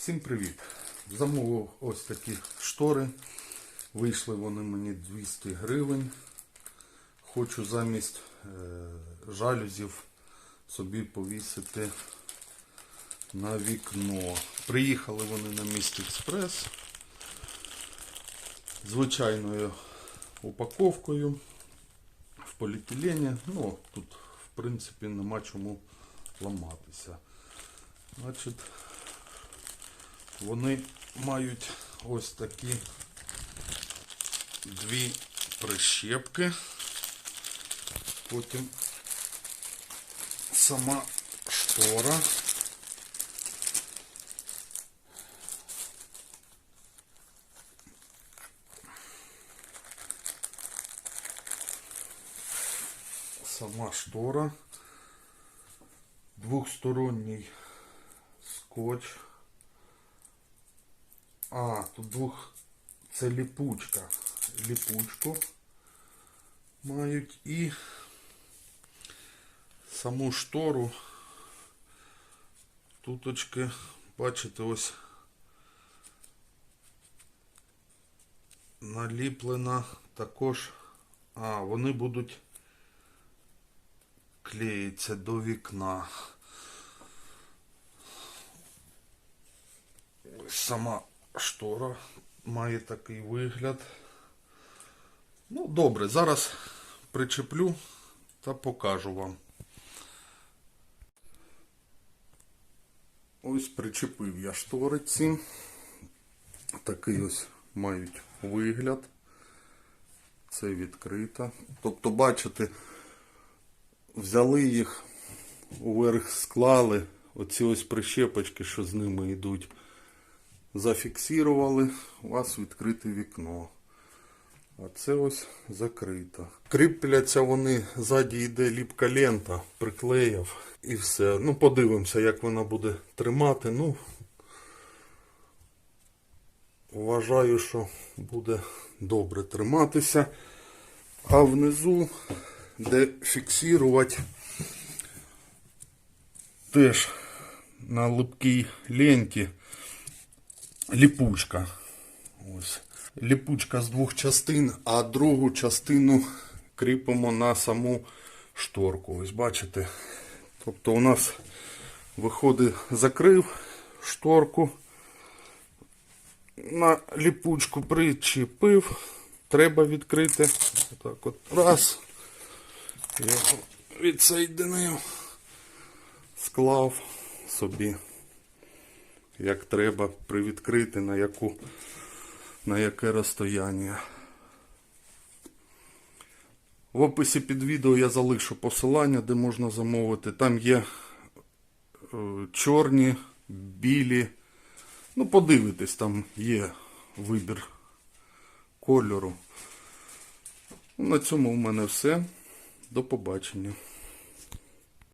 Всім привіт! Замовив ось такі штори. Вийшли вони мені 200 гривень. Хочу замість е, жалюзів собі повісити на вікно. Приїхали вони на міст Експрес звичайною упаковкою в поліетилені. Ну, тут, в принципі, нема чому ламатися. Значить, вони мають ось такі дві прищепки. Потім сама штора. Сама штора. Двухсторонній скотч. А, тут двох. Це ліпучка. Ліпучку мають і саму штору. Туточки, бачите, ось наліплена також. А, вони будуть клеїться до вікна. Ось Сама штора має такий вигляд. Ну, добре, зараз причеплю та покажу вам. Ось причепив я шториці. Такий ось мають вигляд. Це відкрита. Тобто, бачите, взяли їх, уверх склали, оці ось прищепочки, що з ними йдуть, зафіксували, у вас відкрите вікно. А це ось закрито. Кріпляться вони, ззаді йде ліпка лента, приклеїв і все. Ну, подивимося, як вона буде тримати. Ну, вважаю, що буде добре триматися. А внизу, де фіксувати, теж на липкій ленті ліпучка. Ось. Ліпучка з двох частин, а другу частину кріпимо на саму шторку. Ось бачите. Тобто у нас виходить, закрив шторку, на ліпучку причепив, треба відкрити. Отак от раз. Я відсоєдинив, склав собі, як треба привідкрити, на яку на яке розстояння. В описі під відео я залишу посилання, де можна замовити. Там є е, чорні, білі. Ну, подивитесь, там є вибір кольору. На цьому в мене все. До побачення.